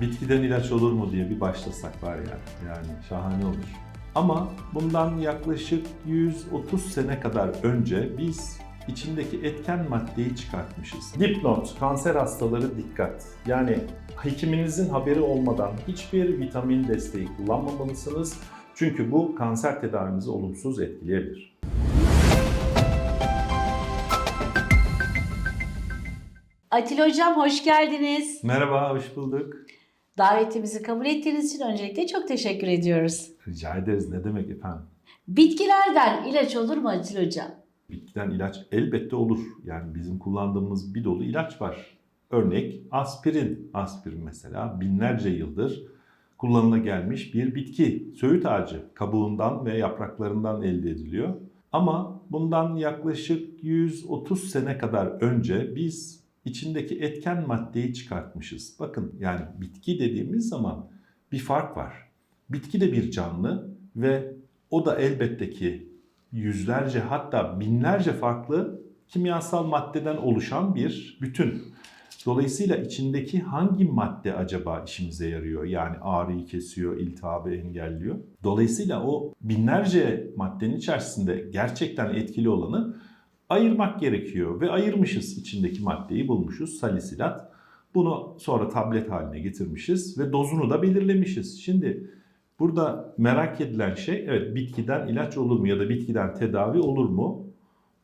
Bitkiden ilaç olur mu diye bir başlasak var ya. Yani şahane olur. Ama bundan yaklaşık 130 sene kadar önce biz içindeki etken maddeyi çıkartmışız. Dipnot, kanser hastaları dikkat. Yani hekiminizin haberi olmadan hiçbir vitamin desteği kullanmamalısınız. Çünkü bu kanser tedavinizi olumsuz etkileyebilir. Atil Hocam hoş geldiniz. Merhaba, hoş bulduk. Davetimizi kabul ettiğiniz için öncelikle çok teşekkür ediyoruz. Rica ederiz. Ne demek efendim? Bitkilerden ilaç olur mu Atil Hocam? Bitkiden ilaç elbette olur. Yani bizim kullandığımız bir dolu ilaç var. Örnek aspirin. Aspirin mesela binlerce yıldır kullanıla gelmiş bir bitki. Söğüt ağacı kabuğundan ve yapraklarından elde ediliyor. Ama bundan yaklaşık 130 sene kadar önce biz içindeki etken maddeyi çıkartmışız. Bakın yani bitki dediğimiz zaman bir fark var. Bitki de bir canlı ve o da elbette ki yüzlerce hatta binlerce farklı kimyasal maddeden oluşan bir bütün. Dolayısıyla içindeki hangi madde acaba işimize yarıyor? Yani ağrıyı kesiyor, iltihabı engelliyor. Dolayısıyla o binlerce maddenin içerisinde gerçekten etkili olanı ayırmak gerekiyor ve ayırmışız içindeki maddeyi bulmuşuz salisilat. Bunu sonra tablet haline getirmişiz ve dozunu da belirlemişiz. Şimdi burada merak edilen şey evet bitkiden ilaç olur mu ya da bitkiden tedavi olur mu?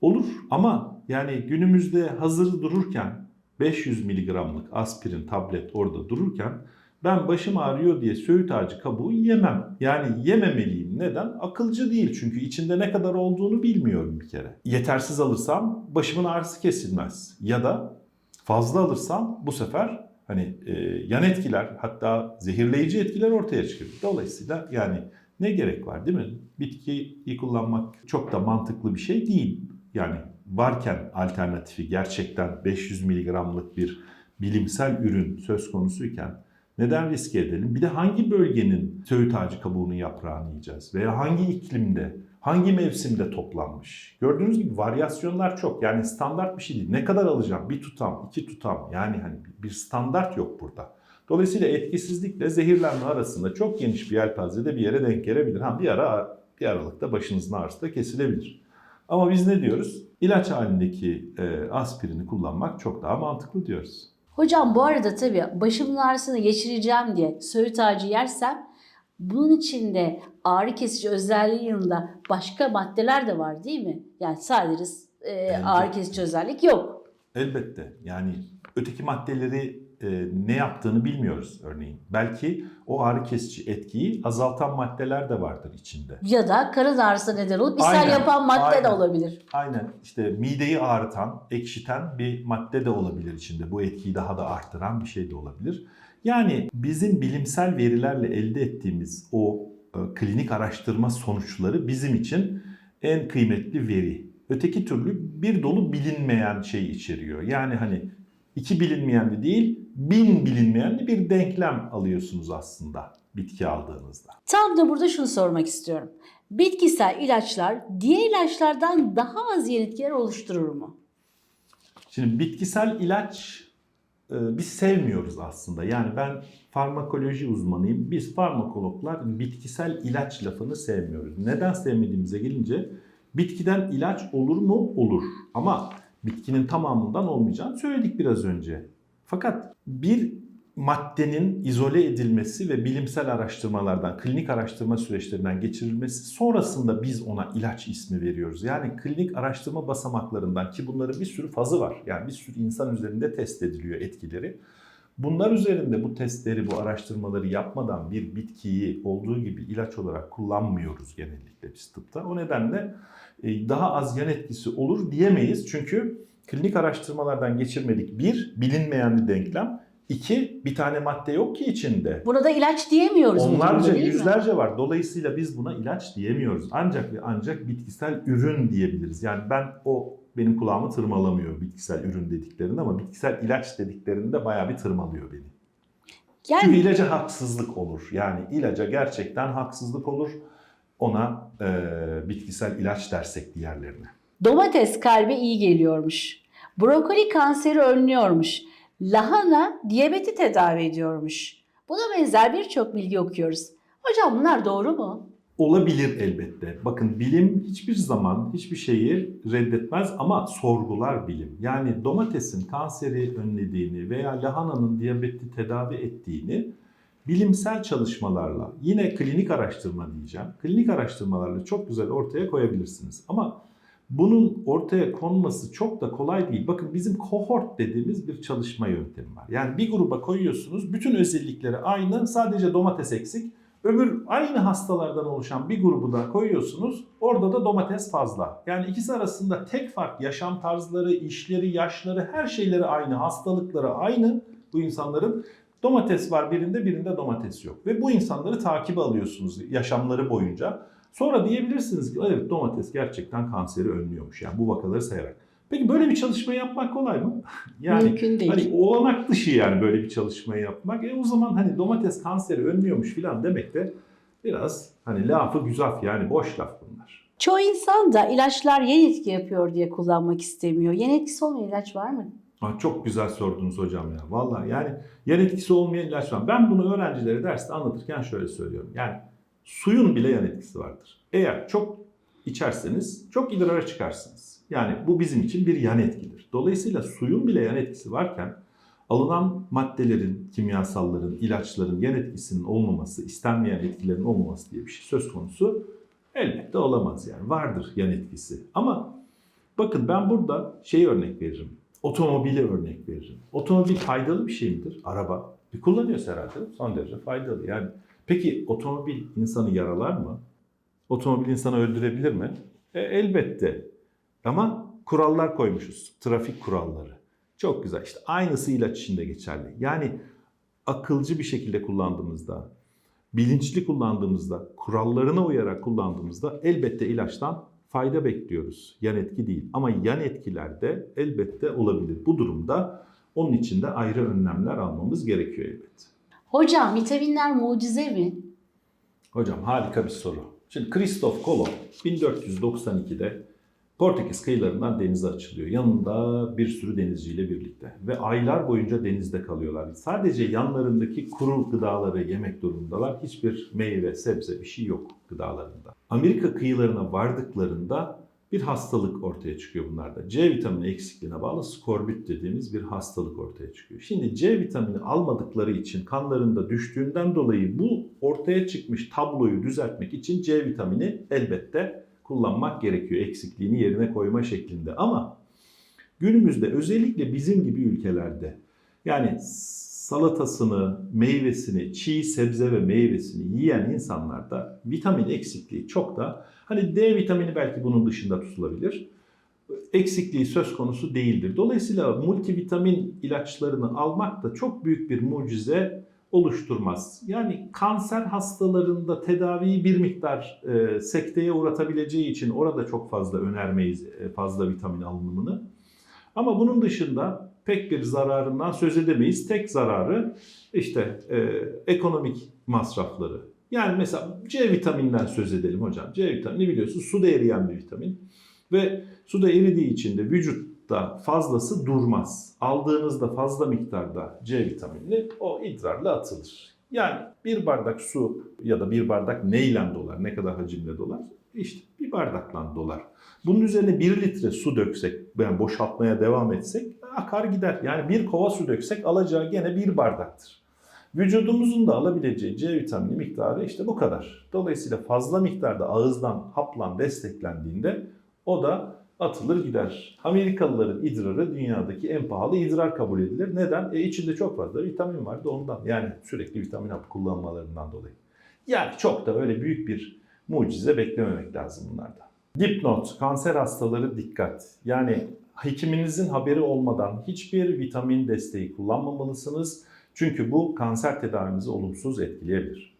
Olur ama yani günümüzde hazır dururken 500 miligramlık aspirin tablet orada dururken ben başım ağrıyor diye söğüt ağacı kabuğu yemem. Yani yememeliyim. Neden? Akılcı değil çünkü içinde ne kadar olduğunu bilmiyorum bir kere. Yetersiz alırsam başımın ağrısı kesilmez. Ya da fazla alırsam bu sefer hani e, yan etkiler hatta zehirleyici etkiler ortaya çıkıyor. Dolayısıyla yani ne gerek var değil mi? Bitkiyi kullanmak çok da mantıklı bir şey değil. Yani varken alternatifi gerçekten 500 miligramlık bir bilimsel ürün söz konusuyken neden riske edelim? Bir de hangi bölgenin söğüt ağacı kabuğunun yaprağını yiyeceğiz? Veya hangi iklimde, hangi mevsimde toplanmış? Gördüğünüz gibi varyasyonlar çok. Yani standart bir şey değil. Ne kadar alacağım? Bir tutam, iki tutam. Yani hani bir standart yok burada. Dolayısıyla etkisizlikle zehirlenme arasında çok geniş bir yelpazede bir yere denk gelebilir. Ha bir ara bir aralıkta başınızın ağrısı da kesilebilir. Ama biz ne diyoruz? İlaç halindeki e, aspirini kullanmak çok daha mantıklı diyoruz. Hocam bu arada tabii başımın ağrısını geçireceğim diye söğüt ağacı yersem bunun içinde ağrı kesici özelliği yanında başka maddeler de var değil mi? Yani sadece e, ağrı kesici özellik yok. Elbette. Yani öteki maddeleri e, ne yaptığını bilmiyoruz örneğin. Belki o ağrı kesici etkiyi azaltan maddeler de vardır içinde. Ya da karın ağrısına neden olup ishal Aynen, yapan madde de aynen. olabilir. Aynen işte mideyi ağrıtan, ekşiten bir madde de olabilir içinde. Bu etkiyi daha da arttıran bir şey de olabilir. Yani bizim bilimsel verilerle elde ettiğimiz o e, klinik araştırma sonuçları bizim için en kıymetli veri. Öteki türlü bir dolu bilinmeyen şey içeriyor. Yani hani iki bilinmeyenli değil, bin bilinmeyenli bir denklem alıyorsunuz aslında bitki aldığınızda. Tam da burada şunu sormak istiyorum. Bitkisel ilaçlar diğer ilaçlardan daha az yan etkiler oluşturur mu? Şimdi bitkisel ilaç e, biz sevmiyoruz aslında. Yani ben farmakoloji uzmanıyım. Biz farmakologlar bitkisel ilaç lafını sevmiyoruz. Neden sevmediğimize gelince bitkiden ilaç olur mu? Olur. Ama bitkinin tamamından olmayacağını söyledik biraz önce. Fakat bir maddenin izole edilmesi ve bilimsel araştırmalardan, klinik araştırma süreçlerinden geçirilmesi sonrasında biz ona ilaç ismi veriyoruz. Yani klinik araştırma basamaklarından ki bunların bir sürü fazı var. Yani bir sürü insan üzerinde test ediliyor etkileri. Bunlar üzerinde bu testleri, bu araştırmaları yapmadan bir bitkiyi olduğu gibi ilaç olarak kullanmıyoruz genellikle biz tıpta. O nedenle daha az yan etkisi olur diyemeyiz. Çünkü klinik araştırmalardan geçirmedik. Bir, bilinmeyen bir denklem. İki, bir tane madde yok ki içinde. Buna da ilaç diyemiyoruz. bu durumda, Onlarca, değil mi? yüzlerce var. Dolayısıyla biz buna ilaç diyemiyoruz. Ancak ve ancak bitkisel ürün diyebiliriz. Yani ben o benim kulağımı tırmalamıyor bitkisel ürün dediklerinde ama bitkisel ilaç dediklerinde bayağı bir tırmalıyor beni. Çünkü Yani ilaca haksızlık olur. Yani ilaca gerçekten haksızlık olur. Ona e, bitkisel ilaç dersek diğerlerine. domates kalbe iyi geliyormuş. Brokoli kanseri önlüyormuş. Lahana diyabeti tedavi ediyormuş. Bu Buna benzer birçok bilgi okuyoruz. Hocam bunlar doğru mu? Olabilir elbette. Bakın bilim hiçbir zaman hiçbir şeyi reddetmez ama sorgular bilim. Yani domatesin kanseri önlediğini veya lahananın diyabeti tedavi ettiğini bilimsel çalışmalarla yine klinik araştırma diyeceğim. Klinik araştırmalarla çok güzel ortaya koyabilirsiniz. Ama bunun ortaya konması çok da kolay değil. Bakın bizim kohort dediğimiz bir çalışma yöntemi var. Yani bir gruba koyuyorsunuz bütün özellikleri aynı sadece domates eksik. Öbür aynı hastalardan oluşan bir grubu da koyuyorsunuz. Orada da domates fazla. Yani ikisi arasında tek fark yaşam tarzları, işleri, yaşları, her şeyleri aynı, hastalıkları aynı bu insanların. Domates var birinde, birinde domates yok. Ve bu insanları takibe alıyorsunuz yaşamları boyunca. Sonra diyebilirsiniz ki evet domates gerçekten kanseri önlüyormuş yani bu vakaları sayarak. Peki böyle bir çalışma yapmak kolay mı? yani Mümkün değil. Hani olanak dışı yani böyle bir çalışmayı yapmak. E o zaman hani domates kanseri önlüyormuş falan demek de biraz hani lafı güzaf yani boş laf bunlar. Çoğu insan da ilaçlar yan etki yapıyor diye kullanmak istemiyor. Yan etkisi olmayan ilaç var mı? Aa, çok güzel sordunuz hocam ya. Vallahi yani yan etkisi olmayan ilaç var. Ben bunu öğrencilere derste anlatırken şöyle söylüyorum. Yani suyun bile yan etkisi vardır. Eğer çok içerseniz çok idrara çıkarsınız. Yani bu bizim için bir yan etkidir. Dolayısıyla suyun bile yan etkisi varken alınan maddelerin, kimyasalların, ilaçların yan etkisinin olmaması, istenmeyen etkilerin olmaması diye bir şey söz konusu elbette olamaz yani. Vardır yan etkisi. Ama bakın ben burada şey örnek veririm. Otomobili örnek veririm. Otomobil faydalı bir şey midir? Araba. Bir kullanıyoruz herhalde. Son derece faydalı. Yani peki otomobil insanı yaralar mı? Otomobil insanı öldürebilir mi? E, elbette. Ama kurallar koymuşuz. Trafik kuralları. Çok güzel. İşte aynısı ilaç için de geçerli. Yani akılcı bir şekilde kullandığımızda, bilinçli kullandığımızda, kurallarına uyarak kullandığımızda elbette ilaçtan fayda bekliyoruz. Yan etki değil. Ama yan etkiler de elbette olabilir. Bu durumda onun için de ayrı önlemler almamız gerekiyor elbette. Hocam vitaminler mucize mi? Hocam harika bir soru. Şimdi Christoph Kolomb 1492'de Portekiz kıyılarından denize açılıyor. Yanında bir sürü denizciyle birlikte. Ve aylar boyunca denizde kalıyorlar. Sadece yanlarındaki kuru gıdaları yemek durumundalar. Hiçbir meyve, sebze bir şey yok gıdalarında. Amerika kıyılarına vardıklarında bir hastalık ortaya çıkıyor bunlarda. C vitamini eksikliğine bağlı skorbut dediğimiz bir hastalık ortaya çıkıyor. Şimdi C vitamini almadıkları için kanlarında düştüğünden dolayı bu ortaya çıkmış tabloyu düzeltmek için C vitamini elbette kullanmak gerekiyor. Eksikliğini yerine koyma şeklinde. Ama günümüzde özellikle bizim gibi ülkelerde yani salatasını, meyvesini, çiğ sebze ve meyvesini yiyen insanlarda vitamin eksikliği çok da hani D vitamini belki bunun dışında tutulabilir. Eksikliği söz konusu değildir. Dolayısıyla multivitamin ilaçlarını almak da çok büyük bir mucize oluşturmaz. Yani kanser hastalarında tedaviyi bir miktar e, sekteye uğratabileceği için orada çok fazla önermeyiz e, fazla vitamin alınımını. Ama bunun dışında pek bir zararından söz edemeyiz. Tek zararı işte e, ekonomik masrafları. Yani mesela C vitamininden söz edelim hocam. C vitamini biliyorsunuz suda eriyen bir vitamin. Ve suda eridiği için de vücutta fazlası durmaz. Aldığınızda fazla miktarda C vitaminini o idrarla atılır. Yani bir bardak su ya da bir bardak neyle dolar, ne kadar hacimle dolar? İşte bir bardakla dolar. Bunun üzerine bir litre su döksek, yani boşaltmaya devam etsek akar gider. Yani bir kova su döksek alacağı gene bir bardaktır. Vücudumuzun da alabileceği C vitamini miktarı işte bu kadar. Dolayısıyla fazla miktarda ağızdan hapla desteklendiğinde o da atılır gider. Amerikalıların idrarı dünyadaki en pahalı idrar kabul edilir. Neden? E içinde çok fazla vitamin vardı ondan. Yani sürekli vitamin hap kullanmalarından dolayı. Yani çok da öyle büyük bir mucize beklememek lazım bunlarda. Dipnot, kanser hastaları dikkat. Yani hekiminizin haberi olmadan hiçbir vitamin desteği kullanmamalısınız. Çünkü bu kanser tedavimizi olumsuz etkileyebilir.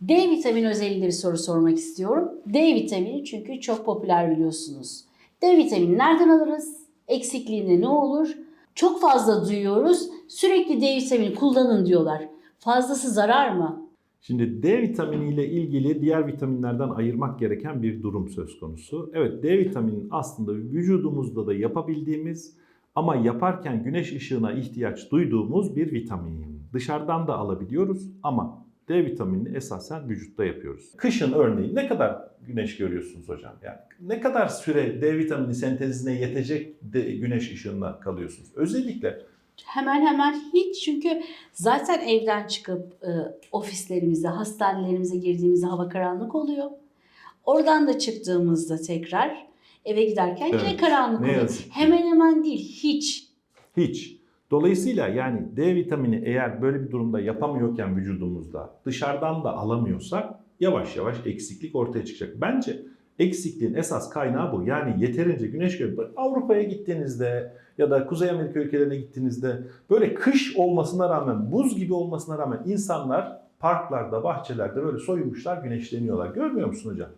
D vitamini özelliğinde bir soru sormak istiyorum. D vitamini çünkü çok popüler biliyorsunuz. D vitamini nereden alırız? Eksikliğinde ne olur? Çok fazla duyuyoruz. Sürekli D vitamini kullanın diyorlar. Fazlası zarar mı? Şimdi D vitamini ile ilgili diğer vitaminlerden ayırmak gereken bir durum söz konusu. Evet D vitaminin aslında vücudumuzda da yapabildiğimiz Ama yaparken güneş ışığına ihtiyaç duyduğumuz bir vitamin. Dışarıdan da alabiliyoruz ama D vitaminini esasen vücutta yapıyoruz. Kışın örneğin ne kadar güneş görüyorsunuz hocam? Yani ne kadar süre D vitamini sentezine yetecek de güneş ışığında kalıyorsunuz? Özellikle Hemen hemen hiç çünkü zaten evden çıkıp e, ofislerimize, hastanelerimize girdiğimizde hava karanlık oluyor. Oradan da çıktığımızda tekrar eve giderken yine Evet, karanlık ne oluyor. yazık ki. Hemen hemen değil, hiç. Hiç. Dolayısıyla yani D vitamini eğer böyle bir durumda yapamıyorken vücudumuzda dışarıdan da alamıyorsak yavaş yavaş eksiklik ortaya çıkacak. Bence eksikliğin esas kaynağı bu. Yani yeterince güneş görüp Avrupa'ya gittiğinizde ya da Kuzey Amerika ülkelerine gittiğinizde böyle kış olmasına rağmen, buz gibi olmasına rağmen insanlar parklarda, bahçelerde böyle soyunmuşlar, güneşleniyorlar. Görmüyor musun hocam?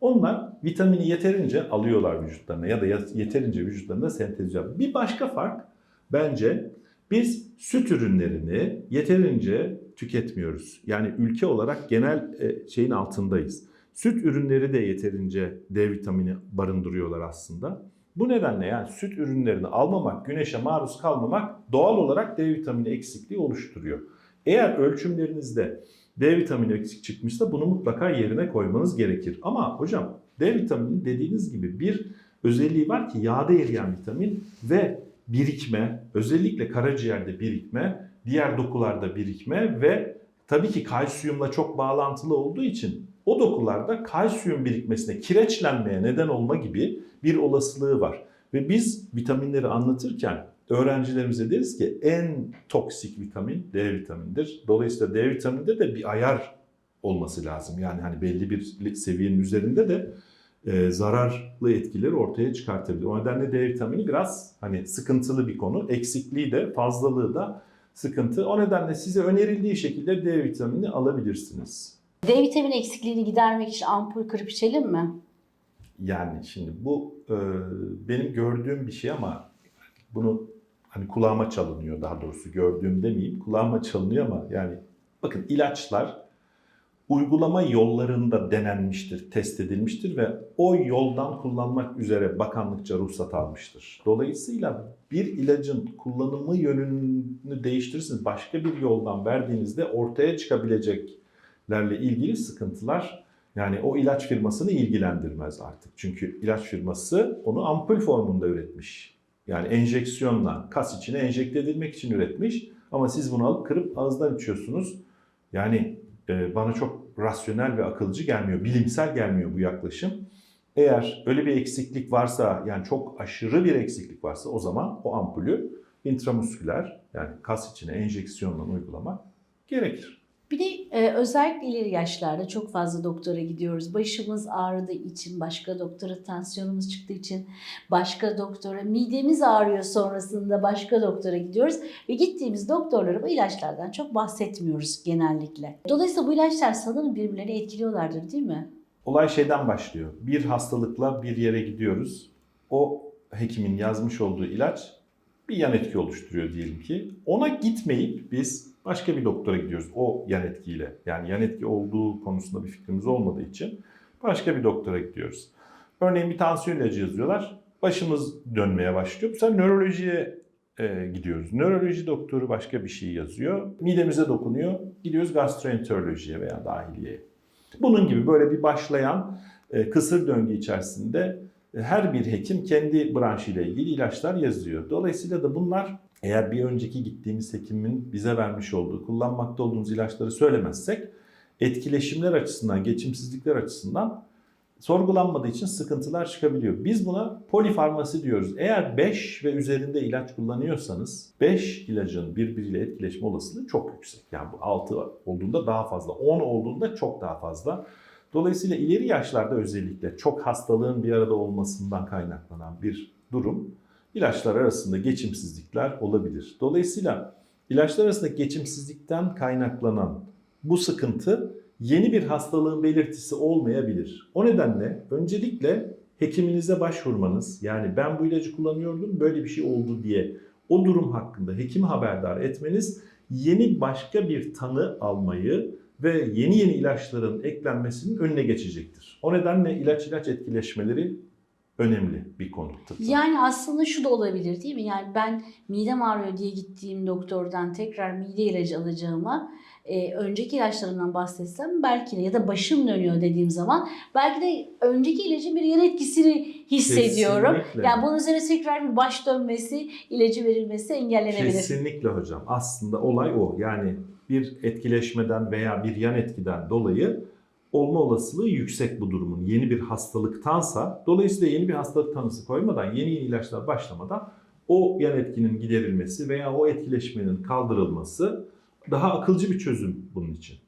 Onlar vitamini yeterince alıyorlar vücutlarına ya da yeterince vücutlarında sentezliyor. Bir başka fark bence biz süt ürünlerini yeterince tüketmiyoruz. Yani ülke olarak genel e, şeyin altındayız. Süt ürünleri de yeterince D vitamini barındırıyorlar aslında. Bu nedenle yani süt ürünlerini almamak, güneşe maruz kalmamak doğal olarak D vitamini eksikliği oluşturuyor. Eğer ölçümlerinizde D vitamini eksik çıkmışsa bunu mutlaka yerine koymanız gerekir. Ama hocam D vitamini dediğiniz gibi bir özelliği var ki yağda eriyen vitamin ve birikme, özellikle karaciğerde birikme, diğer dokularda birikme ve tabii ki kalsiyumla çok bağlantılı olduğu için o dokularda kalsiyum birikmesine, kireçlenmeye neden olma gibi bir olasılığı var. Ve biz vitaminleri anlatırken öğrencilerimize deriz ki en toksik vitamin D vitaminidir. Dolayısıyla D vitamininde de bir ayar olması lazım. Yani hani belli bir seviyenin üzerinde de e, zararlı etkileri ortaya çıkartabilir. O nedenle D vitamini biraz hani sıkıntılı bir konu. Eksikliği de fazlalığı da sıkıntı. O nedenle size önerildiği şekilde D vitamini alabilirsiniz. D vitamini eksikliğini gidermek için ampul kırıp içelim mi? Yani şimdi bu e, benim gördüğüm bir şey ama bunu hani kulağıma çalınıyor daha doğrusu gördüğüm demeyeyim kulağıma çalınıyor ama yani bakın ilaçlar uygulama yollarında denenmiştir, test edilmiştir ve o yoldan kullanmak üzere bakanlıkça ruhsat almıştır. Dolayısıyla bir ilacın kullanımı yönünü değiştirirsiniz, başka bir yoldan verdiğinizde ortaya çıkabileceklerle ilgili sıkıntılar yani o ilaç firmasını ilgilendirmez artık. Çünkü ilaç firması onu ampul formunda üretmiş. Yani enjeksiyonla kas içine enjekte edilmek için üretmiş. Ama siz bunu alıp kırıp ağızdan içiyorsunuz. Yani bana çok rasyonel ve akılcı gelmiyor. Bilimsel gelmiyor bu yaklaşım. Eğer öyle bir eksiklik varsa yani çok aşırı bir eksiklik varsa o zaman o ampulü intramusküler yani kas içine enjeksiyonla uygulamak gerekir. Bir de e, özellikle ileri yaşlarda çok fazla doktora gidiyoruz. Başımız ağrıdığı için, başka doktora tansiyonumuz çıktığı için, başka doktora midemiz ağrıyor sonrasında başka doktora gidiyoruz. Ve gittiğimiz doktorlara bu ilaçlardan çok bahsetmiyoruz genellikle. Dolayısıyla bu ilaçlar sanırım birbirlerini etkiliyorlardır değil mi? Olay şeyden başlıyor. Bir hastalıkla bir yere gidiyoruz. O hekimin yazmış olduğu ilaç bir yan etki oluşturuyor diyelim ki. Ona gitmeyip biz başka bir doktora gidiyoruz o yan etkiyle. Yani yan etki olduğu konusunda bir fikrimiz olmadığı için başka bir doktora gidiyoruz. Örneğin bir tansiyon ilacı yazıyorlar. Başımız dönmeye başlıyor. Bu sefer nörolojiye e, gidiyoruz. Nöroloji doktoru başka bir şey yazıyor. Midemize dokunuyor. Gidiyoruz gastroenterolojiye veya dahiliyeye. Bunun gibi böyle bir başlayan e, kısır döngü içerisinde e, her bir hekim kendi branşıyla ilgili ilaçlar yazıyor. Dolayısıyla da bunlar eğer bir önceki gittiğimiz hekimin bize vermiş olduğu, kullanmakta olduğumuz ilaçları söylemezsek etkileşimler açısından, geçimsizlikler açısından sorgulanmadığı için sıkıntılar çıkabiliyor. Biz buna polifarmasi diyoruz. Eğer 5 ve üzerinde ilaç kullanıyorsanız 5 ilacın birbiriyle etkileşme olasılığı çok yüksek. Yani bu 6 olduğunda daha fazla, 10 olduğunda çok daha fazla. Dolayısıyla ileri yaşlarda özellikle çok hastalığın bir arada olmasından kaynaklanan bir durum ilaçlar arasında geçimsizlikler olabilir. Dolayısıyla ilaçlar arasındaki geçimsizlikten kaynaklanan bu sıkıntı yeni bir hastalığın belirtisi olmayabilir. O nedenle öncelikle hekiminize başvurmanız yani ben bu ilacı kullanıyordum böyle bir şey oldu diye o durum hakkında hekimi haberdar etmeniz yeni başka bir tanı almayı ve yeni yeni ilaçların eklenmesinin önüne geçecektir. O nedenle ilaç ilaç etkileşmeleri önemli bir konu tıpta. Yani aslında şu da olabilir değil mi? Yani ben midem ağrıyor diye gittiğim doktordan tekrar mide ilacı alacağıma e, önceki ilaçlarımdan bahsetsem belki de ya da başım dönüyor dediğim zaman belki de önceki ilacın bir yan etkisini hissediyorum. Kesinlikle. Yani bunun üzerine tekrar bir baş dönmesi, ilacı verilmesi engellenebilir. Kesinlikle hocam. Aslında olay o. Yani bir etkileşmeden veya bir yan etkiden dolayı olma olasılığı yüksek bu durumun. Yeni bir hastalıktansa, dolayısıyla yeni bir hastalık tanısı koymadan, yeni yeni ilaçlar başlamadan o yan etkinin giderilmesi veya o etkileşmenin kaldırılması daha akılcı bir çözüm bunun için.